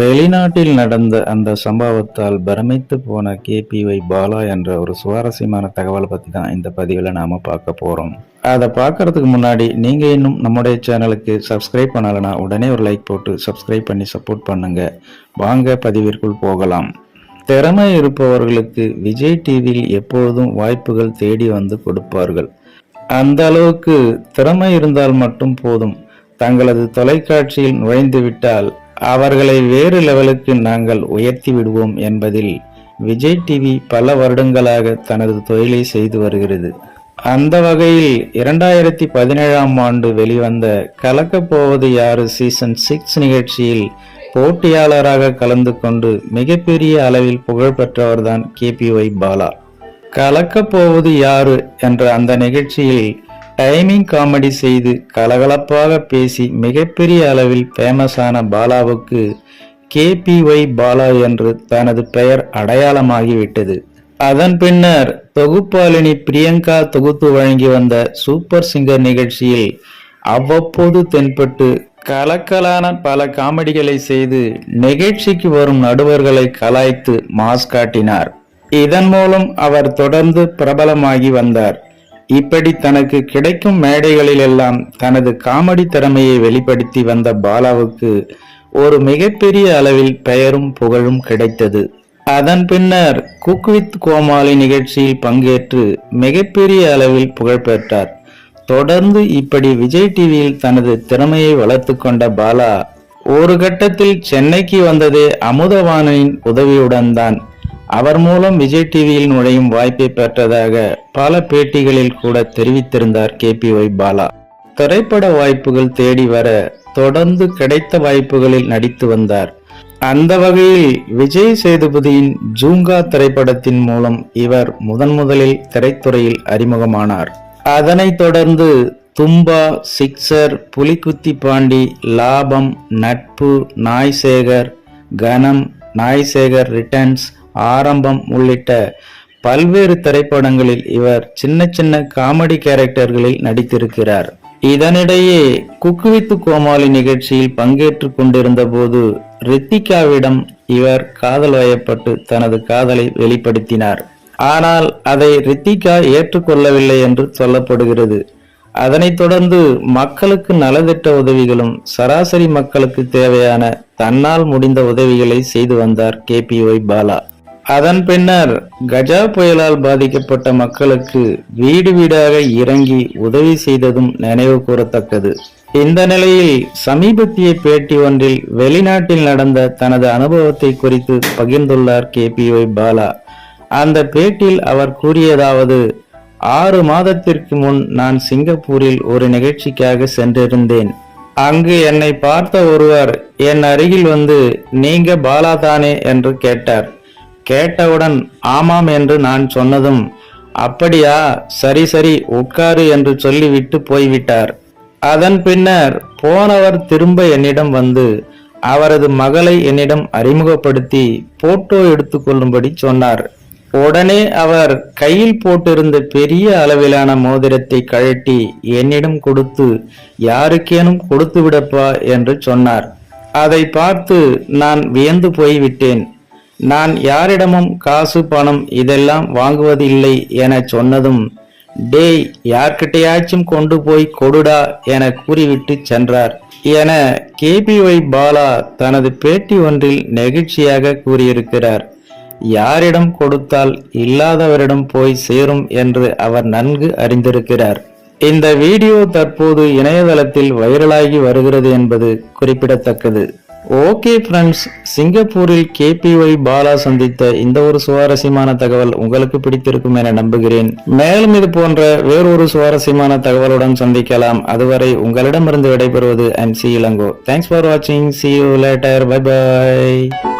வெளிநாட்டில் நடந்த அந்த சம்பவத்தால் பிரமித்து போன கேபிஒய் பாலா என்ற ஒரு சுவாரஸ்யமான தகவலை பற்றி தான் இந்த பதிவில் நாம் பார்க்க போகிறோம் அதை பார்க்கறதுக்கு முன்னாடி நீங்கள் இன்னும் நம்முடைய சேனலுக்கு சப்ஸ்கிரைப் பண்ணலைன்னா உடனே ஒரு லைக் போட்டு சப்ஸ்கிரைப் பண்ணி சப்போர்ட் பண்ணுங்கள் வாங்க பதிவிற்குள் போகலாம். திறமை இருப்பவர்களுக்கு விஜய் டிவியில் எப்பொழுதும் வாய்ப்புகள் தேடி வந்து கொடுப்பார்கள். அந்த அளவுக்கு திறமை இருந்தால் மட்டும் போதும். தங்களது தொலைக்காட்சியில் நுழைந்துவிட்டால் அவர்களை வேறு லெவலுக்கு நாங்கள் உயர்த்தி விடுவோம் என்பதில் விஜய் டிவி பல வருடங்களாக தனது தொழிலை செய்து வருகிறது. அந்த வகையில் இரண்டாயிரத்தி பதினேழாம் ஆண்டு வெளிவந்த கலக்கப்போவது யாரு சீசன் சிக்ஸ் நிகழ்ச்சியில் போட்டியாளராக கலந்து கொண்டு மிகப்பெரிய அளவில் புகழ் பெற்றவர்தான் கேபிஒய் பாலா. கலக்கப்போவது யாரு என்ற அந்த நிகழ்ச்சியில் டைமிங் காமெடி செய்து கலகலப்பாக பேசி மிகப்பெரிய அளவில் ஃபேமஸான பாலாவுக்கு கேபிஒய் பாலா என்று தனது பெயர் அடையாளமாகிவிட்டது. அதன் பின்னர் தொகுப்பாளினி பிரியங்கா தொகுத்து வழங்கி வந்த சூப்பர் சிங்கர் நிகழ்ச்சியில் அவ்வப்போது தென்பட்டு கலக்கலான பல காமெடிகளை செய்து நிகழ்ச்சிக்கு வரும் நடுவர்களை கலாய்த்து மாஸ் காட்டினார். இதன் மூலம் அவர் தொடர்ந்து பிரபலமாகி வந்தார். இப்படி தனக்கு கிடைக்கும் மேடைகளிலெல்லாம் தனது காமெடி திறமையை வெளிப்படுத்தி வந்த பாலாவுக்கு ஒரு மிகப்பெரிய அளவில் பெயரும் புகழும் கிடைத்தது. அதன் பின்னர் குக் வித் கோமாளி நிகழ்ச்சியில் பங்கேற்று மிகப்பெரிய அளவில் புகழ் பெற்றார். தொடர்ந்து இப்படி விஜய் டிவியில் தனது திறமையை வளர்த்து கொண்ட பாலா ஒரு கட்டத்தில் சென்னைக்கு வந்ததே அமுதவாணனின் உதவியுடன் தான். அவர் மூலம் விஜய் டிவியில் நுழையும் வாய்ப்பை பெற்றதாக பல பேட்டிகளில் கூட தெரிவித்திருந்தார் கேபிஒய் பாலா. திரைப்பட வாய்ப்புகள் தேடி வர தொடர்ந்து கிடைத்த வாய்ப்புகளில் நடித்து வந்தார். அந்த வகையில் விஜய் சேதுபதியின் ஜூங்கா திரைப்படத்தின் மூலம் இவர் முதன் முதலில் திரைத்துறையில் அறிமுகமானார். அதனைத் தொடர்ந்து தும்பா சிக்ஸர் புலிக்குத்தி பாண்டி லாபம் நட்பு நாய்சேகர் கனம் நாய்சேகர் ரிட்டர்ன்ஸ் ஆரம்பம் உள்ளிட்ட பல்வேறு திரைப்படங்களில் இவர் சின்ன சின்ன காமெடி கேரக்டர்களில் நடித்திருக்கிறார். இதனிடையே குக்குவித்து கோமாளி நிகழ்ச்சியில் பங்கேற்று கொண்டிருந்த போது ரித்திகாவிடம் இவர் காதல் வயப்பட்டு தனது காதலை வெளிப்படுத்தினார். ஆனால் அதை ரித்திகா ஏற்றுக்கொள்ளவில்லை என்று சொல்லப்படுகிறது. அதனைத் தொடர்ந்து மக்களுக்கு நலத்திட்ட உதவிகளும் சராசரி மக்களுக்கு தேவையான தன்னால் முடிந்த உதவிகளை செய்து வந்தார் கேபிஒய் பாலா. அதன் பின்னர் கஜா புயலால் பாதிக்கப்பட்ட மக்களுக்கு வீடு வீடாக இறங்கி உதவி செய்ததும் நினைவு கூறத்தக்கது. இந்த நிலையில் சமீபத்திய பேட்டி ஒன்றில் வெளிநாட்டில் நடந்த தனது அனுபவத்தை குறித்து பகிர்ந்துள்ளார் கேபிஒய் பாலா. அந்த பேட்டியில் அவர் கூறியதாவது ஆறு மாதத்திற்கு முன் நான் சிங்கப்பூரில் ஒரு நிகழ்ச்சிக்காக சென்றிருந்தேன். அங்கு என்னை பார்த்த ஒருவர் என் அருகில் வந்து நீங்க பாலா தானே என்று கேட்டார். கேட்டவுடன் ஆமாம் என்று நான் சொன்னதும் அப்படியா சரி சரி உட்காரு என்று சொல்லிவிட்டு போய்விட்டார். அதன் பின்னர் போனவர் திரும்ப என்னிடம் வந்து அவரது மகளை என்னிடம் அறிமுகப்படுத்தி போட்டோ எடுத்துக்கொள்ளும்படி சொன்னார். உடனே அவர் கையில் போட்டிருந்த பெரிய அளவிலான மோதிரத்தை கழட்டி என்னிடம் கொடுத்து யாருக்கேனும் கொடுத்து விடப்பா என்று சொன்னார். அதை பார்த்து நான் வியந்து போய்விட்டேன். நான் யாரிடமும் காசு பணம் இதெல்லாம் வாங்குவதில்லை என சொன்னதும் டேய் யார்கிட்டையாச்சும் கொண்டு போய் கொடுடா என கூறிவிட்டு சென்றார். என கேபிஒய் பாலா தனது பேட்டி ஒன்றில் நெகிழ்ச்சியாக கூறியிருக்கிறார். யாரிடம் கொடுத்தால் இல்லாதவரிடம் போய் சேரும் என்று அவர் நன்கு அறிந்திருக்கிறார். இந்த வீடியோ தற்போது இணையதளத்தில் வைரலாகி வருகிறது என்பது குறிப்பிடத்தக்கது. ஓகே ஃப்ரெண்ட்ஸ் சிங்கப்பூரில் கேபிஒய் பாலா சந்தித்த இந்த ஒரு சுவாரஸ்யமான தகவல் உங்களுக்கு பிடித்திருக்கும் என நம்புகிறேன். மேலும் இது போன்ற வேறொரு சுவாரஸ்யமான தகவலுடன் சந்திக்கலாம். அதுவரை உங்களிடமிருந்து விடைபெறுவது and C Ilango thanks for வாட்சிங் see you later bye bye